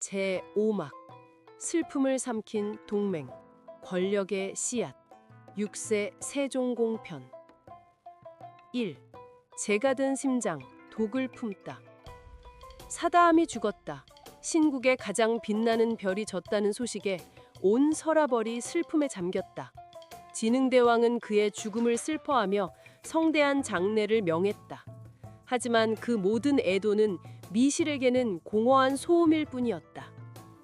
제5막 슬픔을 삼킨 동맹 권력의 씨앗 6세 세종공편. 1. 제가 든 심장 독을 품다. 사다함이 죽었다. 신국의 가장 빛나는 별이 졌다는 소식에 온 서라벌이 슬픔에 잠겼다. 진흥대왕은 그의 죽음을 슬퍼하며 성대한 장례를 명했다 하지만 그 모든 애도는 미실에게는 공허한 소음일 뿐이었다.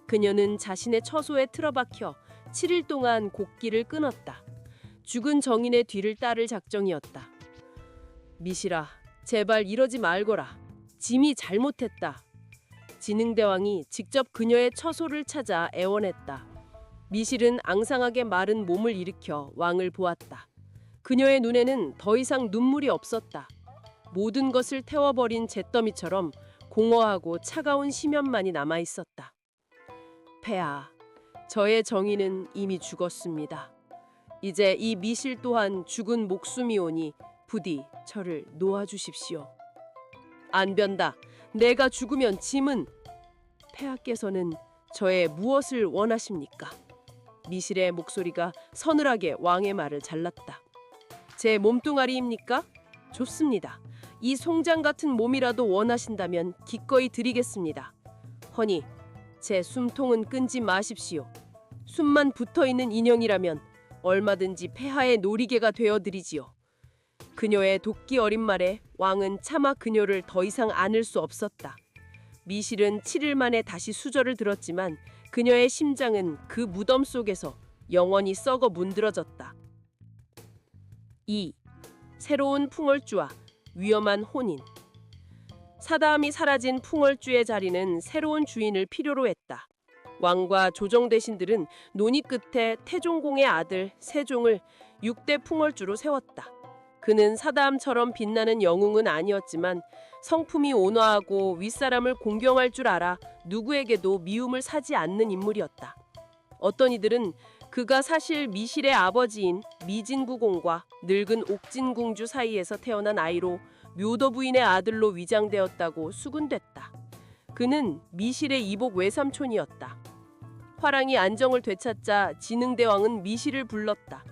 그녀는 자신의 처소에 틀어박혀 7일 동안 곡기를 끊었다. 죽은 정인의 뒤를 따를 작정이었다. 미실아, 제발 이러지 말거라. 짐이 잘못했다. 진흥대왕이 직접 그녀의 처소를 찾아 애원했다. 미실은 앙상하게 마른 몸을 일으켜 왕을 보았다. 그녀의 눈에는 더 이상 눈물이 없었다. 모든 것을 태워버린 잿더미처럼 공허하고 차가운 심연만이 남아 있었다. 폐하, 저의 정의는 이미 죽었습니다. 이제 이 미실 또한 죽은 목숨이 오니 부디 저를 놓아주십시오. 안 변다. 내가 죽으면 짐은 폐하께서는 저의 무엇을 원하십니까? 미실의 목소리가 서늘하게 왕의 말을 잘랐다. 제 몸뚱아리입니까? 좋습니다. 이 송장 같은 몸이라도 원하신다면 기꺼이 드리겠습니다. 허니, 제 숨통은 끊지 마십시오. 숨만 붙어 있는 인형이라면 얼마든지 폐하의 놀이개가 되어 드리지요. 그녀의 도끼 어린 말에 왕은 차마 그녀를 더 이상 안을 수 없었다. 미실은 7일 만에 다시 수저를 들었지만 그녀의 심장은 그 무덤 속에서 영원히 썩어 문드러졌다. 2. 새로운 풍월주와 위험한 혼인. 사다함이 사라진 풍월주의 자리는 새로운 주인을 필요로 했다. 왕과 조정 대신들은 논의 끝에 태종공의 아들 세종을 6대 풍월주로 세웠다. 그는 사다함처럼 빛나는 영웅은 아니었지만 성품이 온화하고 윗사람을 공경할 줄 알아 누구에게도 미움을 사지 않는 인물이었다. 어떤 이들은 그가 사실 미실의 아버지인 미진구공과 늙은 옥진궁주 사이에서 태어난 아이로 묘도 부인의 아들로 위장되었다고 수군댔다. 그는 미실의 이복 외삼촌이었다. 화랑이 안정을 되찾자 진흥대왕은 미실을 불렀다.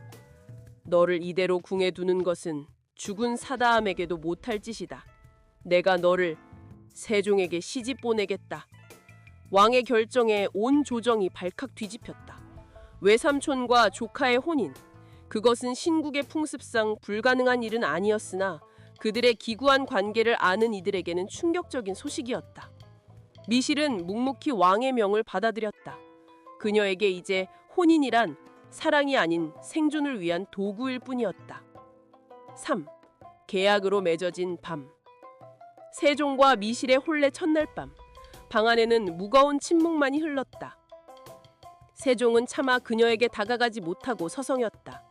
너를 이대로 궁에 두는 것은 죽은 사다함에게도 못할 짓이다. 내가 너를 세종에게 시집 보내겠다. 왕의 결정에 온 조정이 발칵 뒤집혔다. 외삼촌과 조카의 혼인. 그것은 신국의 풍습상 불가능한 일은 아니었으나 그들의 기구한 관계를 아는 이들에게는 충격적인 소식이었다. 미실은 묵묵히 왕의 명을 받아들였다. 그녀에게 이제 혼인이란 사랑이 아닌 생존을 위한 도구일 뿐이었다. 3. 계약으로 맺어진 밤. 세종과 미실의 혼례 첫날 밤. 방 안에는 무거운 침묵만이 흘렀다. 세종은 차마 그녀에게 다가가지 못하고 서성였다.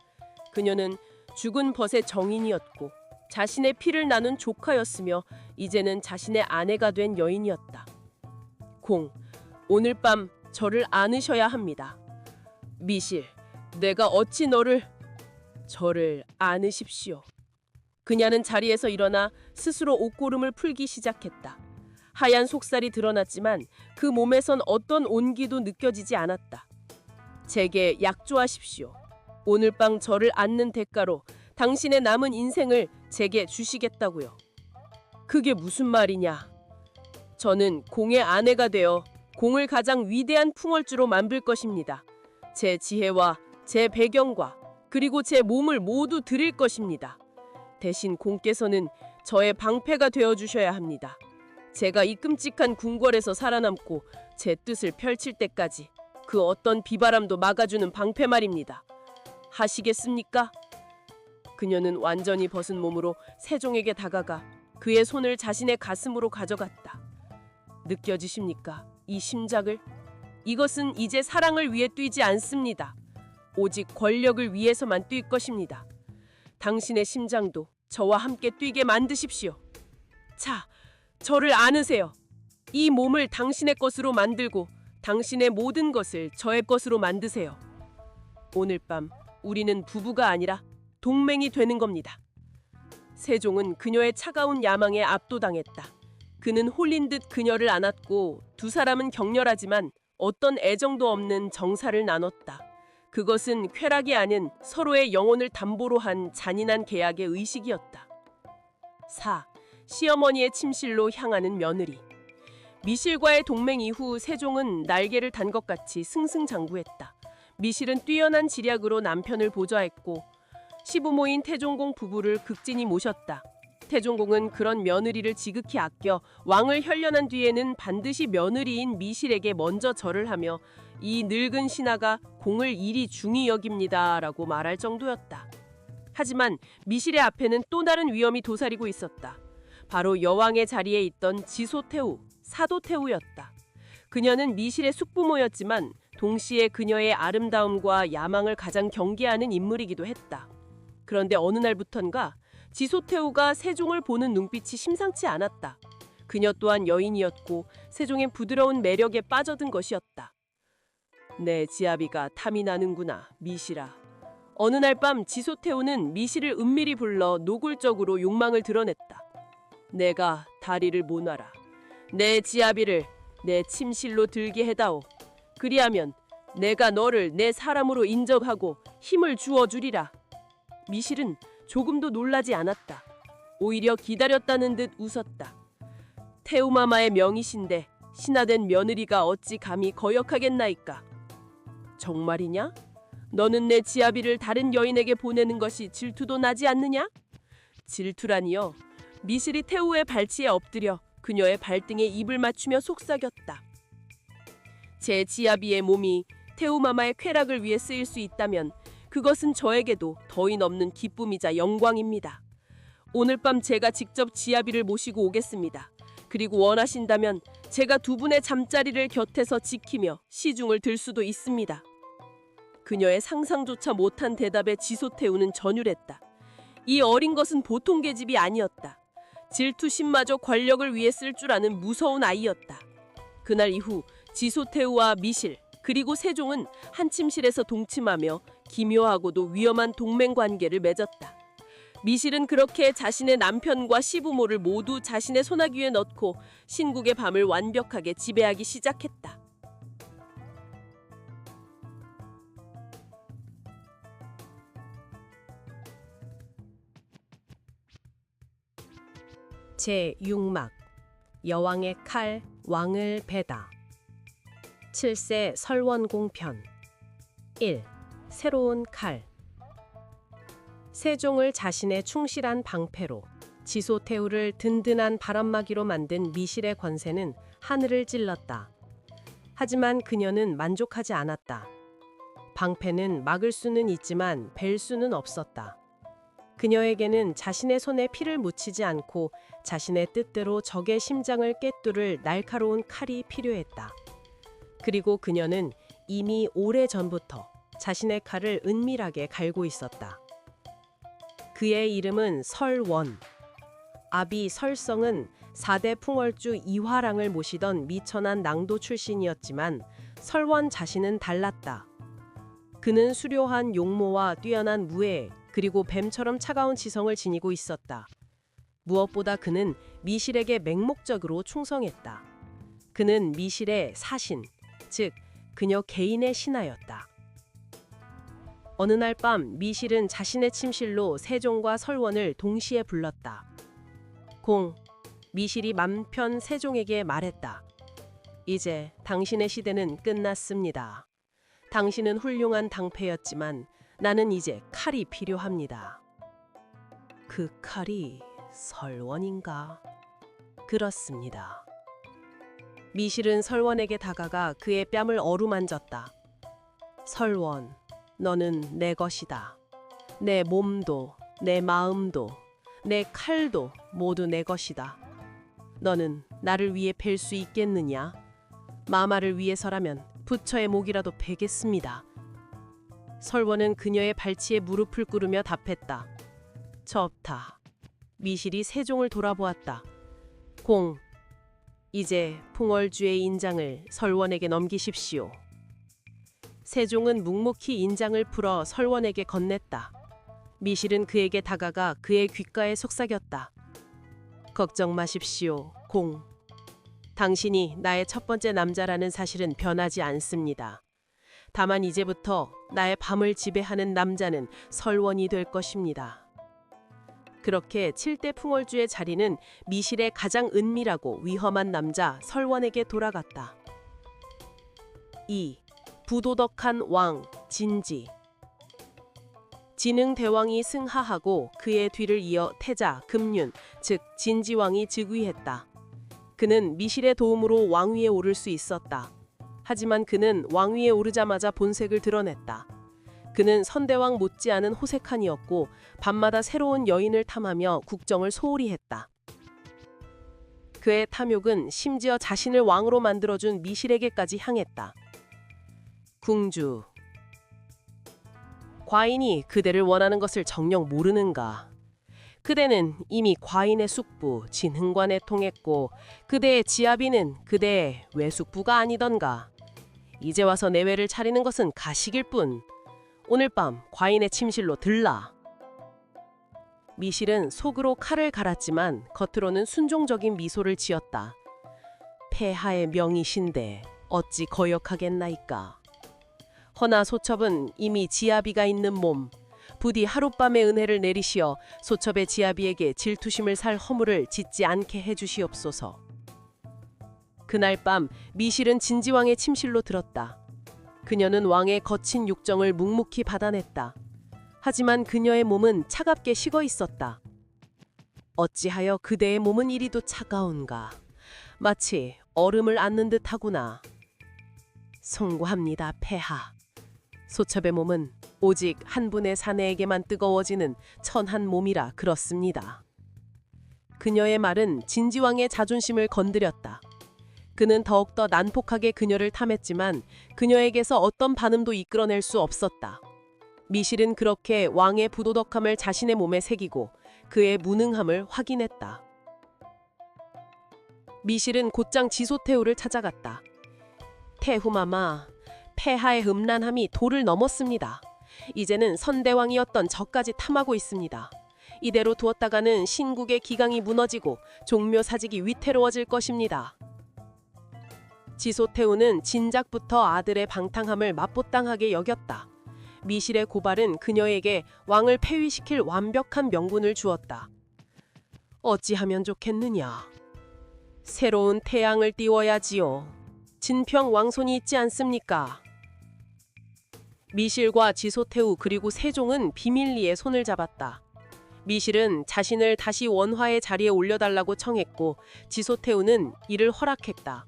그녀는 죽은 벗의 정인이었고 자신의 피를 나눈 조카였으며 이제는 자신의 아내가 된 여인이었다. 공, 오늘 밤 저를 안으셔야 합니다. 미실, 내가 어찌 너를 저를 안으십시오. 그녀는 자리에서 일어나 스스로 옷고름을 풀기 시작했다. 하얀 속살이 드러났지만 그 몸에선 어떤 온기도 느껴지지 않았다. 제게 약조하십시오. 오늘 밤 저를 안는 대가로 당신의 남은 인생을 제게 주시겠다고요. 그게 무슨 말이냐? 저는 공의 아내가 되어 공을 가장 위대한 풍월주로 만들 것입니다. 제 지혜와 제 배경과 그리고 제 몸을 모두 드릴 것입니다. 대신 공께서는 저의 방패가 되어 주셔야 합니다. 제가 이 끔찍한 궁궐에서 살아남고 제 뜻을 펼칠 때까지 그 어떤 비바람도 막아주는 방패 말입니다. 하시겠습니까? 그녀는 완전히 벗은 몸으로 세종에게 다가가 그의 손을 자신의 가슴으로 가져갔다. 느껴지십니까? 이 심작을? 이것은 이제 사랑을 위해 뛰지 않습니다. 오직 권력을 위해서만 뛸 것입니다. 당신의 심장도 저와 함께 뛰게 만드십시오. 자, 저를 안으세요. 이 몸을 당신의 것으로 만들고 당신의 모든 것을 저의 것으로 만드세요. 오늘 밤 우리는 부부가 아니라 동맹이 되는 겁니다. 세종은 그녀의 차가운 야망에 압도당했다. 그는 홀린 듯 그녀를 안았고 두 사람은 격렬하지만 어떤 애정도 없는 정사를 나눴다. 그것은 쾌락이 아닌 서로의 영혼을 담보로 한 잔인한 계약의 의식이었다. 4. 시어머니의 침실로 향하는 며느리. 미실과의 동맹 이후 세종은 날개를 단 것 같이 승승장구했다. 미실은 뛰어난 지략으로 남편을 보좌했고 시부모인 태종공 부부를 극진히 모셨다. 태종공은 그런 며느리를 지극히 아껴 왕을 혈련한 뒤에는 반드시 며느리인 미실에게 먼저 절을 하며 이 늙은 신하가 공을 일이 중히 여깁니다라고 말할 정도였다. 하지만 미실의 앞에는 또 다른 위험이 도사리고 있었다. 바로 여왕의 자리에 있던 지소태우, 사도태우였다. 그녀는 미실의 숙부모였지만 동시에 그녀의 아름다움과 야망을 가장 경계하는 인물이기도 했다. 그런데 어느 날부턴가 지소태우가 세종을 보는 눈빛이 심상치 않았다. 그녀 또한 여인이었고 세종의 부드러운 매력에 빠져든 것이었다. 내 지아비가 탐이 나는구나, 미실아. 어느 날 밤 지소태우는 미실을 은밀히 불러 노골적으로 욕망을 드러냈다. 내가 다리를 모나라. 내 지아비를 내 침실로 들게 해다오. 그리하면 내가 너를 내 사람으로 인정하고 힘을 주어 주리라. 미실은 조금도 놀라지 않았다. 오히려 기다렸다는 듯 웃었다. 태우마마의 명이신데 신하된 며느리가 어찌 감히 거역하겠나이까. 정말이냐? 너는 내 지아비를 다른 여인에게 보내는 것이 질투도 나지 않느냐? 질투라니요. 미실이 태우의 발치에 엎드려 그녀의 발등에 입을 맞추며 속삭였다. 제 지아비의 몸이 태우마마의 쾌락을 위해 쓰일 수 있다면 그것은 저에게도 더인 없는 기쁨이자 영광입니다. 오늘 밤 제가 직접 지아비를 모시고 오겠습니다. 그리고 원하신다면 제가 두 분의 잠자리를 곁에서 지키며 시중을 들 수도 있습니다. 그녀의 상상조차 못한 대답에 지소태우는 전율했다. 이 어린 것은 보통 계집이 아니었다. 질투심마저 권력을 위해 쓸 줄 아는 무서운 아이였다. 그날 이후 지소태우와 미실 그리고 세종은 한 침실에서 동침하며 기묘하고도 위험한 동맹 관계를 맺었다. 미실은 그렇게 자신의 남편과 시부모를 모두 자신의 소나귀에 넣고 신국의 밤을 완벽하게 지배하기 시작했다. 제 6막 여왕의 칼 왕을 베다 7세 설원 공편 1. 새로운 칼 세종을 자신의 충실한 방패로 지소태우를 든든한 바람막이로 만든 미실의 권세는 하늘을 찔렀다. 하지만 그녀는 만족하지 않았다. 방패는 막을 수는 있지만 벨 수는 없었다. 그녀에게는 자신의 손에 피를 묻히지 않고 자신의 뜻대로 적의 심장을 꿰뚫을 날카로운 칼이 필요했다. 그리고 그녀는 이미 오래 전부터 자신의 칼을 은밀하게 갈고 있었다. 그의 이름은 설원. 아비 설성은 4대 풍월주 이화랑을 모시던 미천한 낭도 출신이었지만 설원 자신은 달랐다. 그는 수려한 용모와 뛰어난 무예 그리고 뱀처럼 차가운 지성을 지니고 있었다. 무엇보다 그는 미실에게 맹목적으로 충성했다. 그는 미실의 사신, 즉 그녀 개인의 신하였다. 어느 날 밤 미실은 자신의 침실로 세종과 설원을 동시에 불렀다. 공, 미실이 맘편 세종에게 말했다. 이제 당신의 시대는 끝났습니다. 당신은 훌륭한 당패였지만 나는 이제 칼이 필요합니다. 그 칼이 설원인가? 그렇습니다. 미실은 설원에게 다가가 그의 뺨을 어루만졌다. 설원, 너는 내 것이다. 내 몸도, 내 마음도, 내 칼도 모두 내 것이다. 너는 나를 위해 뵐 수 있겠느냐? 마마를 위해서라면 부처의 목이라도 베겠습니다. 설원은 그녀의 발치에 무릎을 꿇으며 답했다. 접다. 미실이 세종을 돌아보았다. 공. 이제 풍월주의 인장을 설원에게 넘기십시오. 세종은 묵묵히 인장을 풀어 설원에게 건넸다. 미실은 그에게 다가가 그의 귓가에 속삭였다. 걱정 마십시오, 공. 당신이 나의 첫 번째 남자라는 사실은 변하지 않습니다. 다만 이제부터 나의 밤을 지배하는 남자는 설원이 될 것입니다. 그렇게 칠대 풍월주의 자리는 미실의 가장 은밀하고 위험한 남자 설원에게 돌아갔다. 2. 부도덕한 왕 진지 진흥 대왕이 승하하고 그의 뒤를 이어 태자 금륜 즉 진지왕이 즉위했다. 그는 미실의 도움으로 왕위에 오를 수 있었다. 하지만 그는 왕위에 오르자마자 본색을 드러냈다. 그는 선대왕 못지않은 호색한이었고 밤마다 새로운 여인을 탐하며 국정을 소홀히 했다. 그의 탐욕은 심지어 자신을 왕으로 만들어준 미실에게까지 향했다. 궁주 과인이 그대를 원하는 것을 정녕 모르는가? 그대는 이미 과인의 숙부 진흥관에 통했고 그대의 지아비는 그대의 외숙부가 아니던가. 이제 와서 내외를 차리는 것은 가식일 뿐. 오늘 밤 과인의 침실로 들라. 미실은 속으로 칼을 갈았지만 겉으로는 순종적인 미소를 지었다. 폐하의 명이신데 어찌 거역하겠나이까. 허나 소첩은 이미 지아비가 있는 몸, 부디 하룻밤의 은혜를 내리시어 소첩의 지아비에게 질투심을 살 허물을 짓지 않게 해주시옵소서. 그날 밤 미실은 진지왕의 침실로 들었다. 그녀는 왕의 거친 육정을 묵묵히 받아냈다. 하지만 그녀의 몸은 차갑게 식어 있었다. 어찌하여 그대의 몸은 이리도 차가운가? 마치 얼음을 안는 듯하구나. 송구합니다, 폐하. 소첩의 몸은 오직 한 분의 사내에게만 뜨거워지는 천한 몸이라 그렇습니다. 그녀의 말은 진지왕의 자존심을 건드렸다. 그는 더욱더 난폭하게 그녀를 탐했지만 그녀에게서 어떤 반응도 이끌어낼 수 없었다. 미실은 그렇게 왕의 부도덕함을 자신의 몸에 새기고 그의 무능함을 확인했다. 미실은 곧장 지소태우를 찾아갔다. 태후마마, 폐하의 음란함이 도를 넘었습니다. 이제는 선대왕이었던 저까지 탐하고 있습니다. 이대로 두었다가는 신국의 기강이 무너지고 종묘 사직이 위태로워질 것입니다. 지소태우는 진작부터 아들의 방탕함을 맞보땅하게 여겼다. 미실의 고발은 그녀에게 왕을 폐위시킬 완벽한 명분을 주었다. 어찌하면 좋겠느냐. 새로운 태양을 띄워야지요. 진평 왕손이 있지 않습니까? 미실과 지소태우 그리고 세종은 비밀리에 손을 잡았다. 미실은 자신을 다시 원화의 자리에 올려달라고 청했고 지소태우는 이를 허락했다.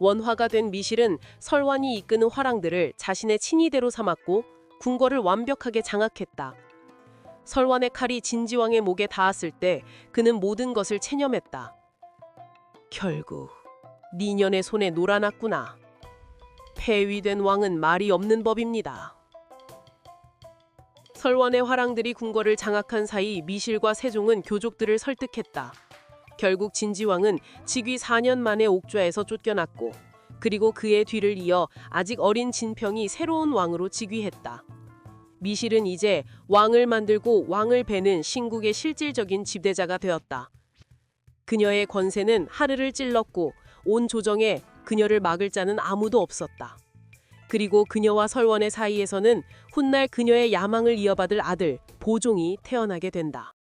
원화가 된 미실은 설완이 이끄는 화랑들을 자신의 친위대로 삼았고 궁궐을 완벽하게 장악했다. 설완의 칼이 진지왕의 목에 닿았을 때 그는 모든 것을 체념했다. 결국 니년의 손에 놀아났구나. 폐위된 왕은 말이 없는 법입니다. 설원의 화랑들이 궁궐을 장악한 사이 미실과 세종은 교족들을 설득했다. 결국 진지왕은 즉위 4년 만에 옥좌에서 쫓겨났고 그리고 그의 뒤를 이어 아직 어린 진평이 새로운 왕으로 즉위했다. 미실은 이제 왕을 만들고 왕을 베는 신국의 실질적인 지배자가 되었다. 그녀의 권세는 하늘을 찔렀고 온 조정에 그녀를 막을 자는 아무도 없었다. 그리고 그녀와 설원의 사이에서는 훗날 그녀의 야망을 이어받을 아들 보종이 태어나게 된다.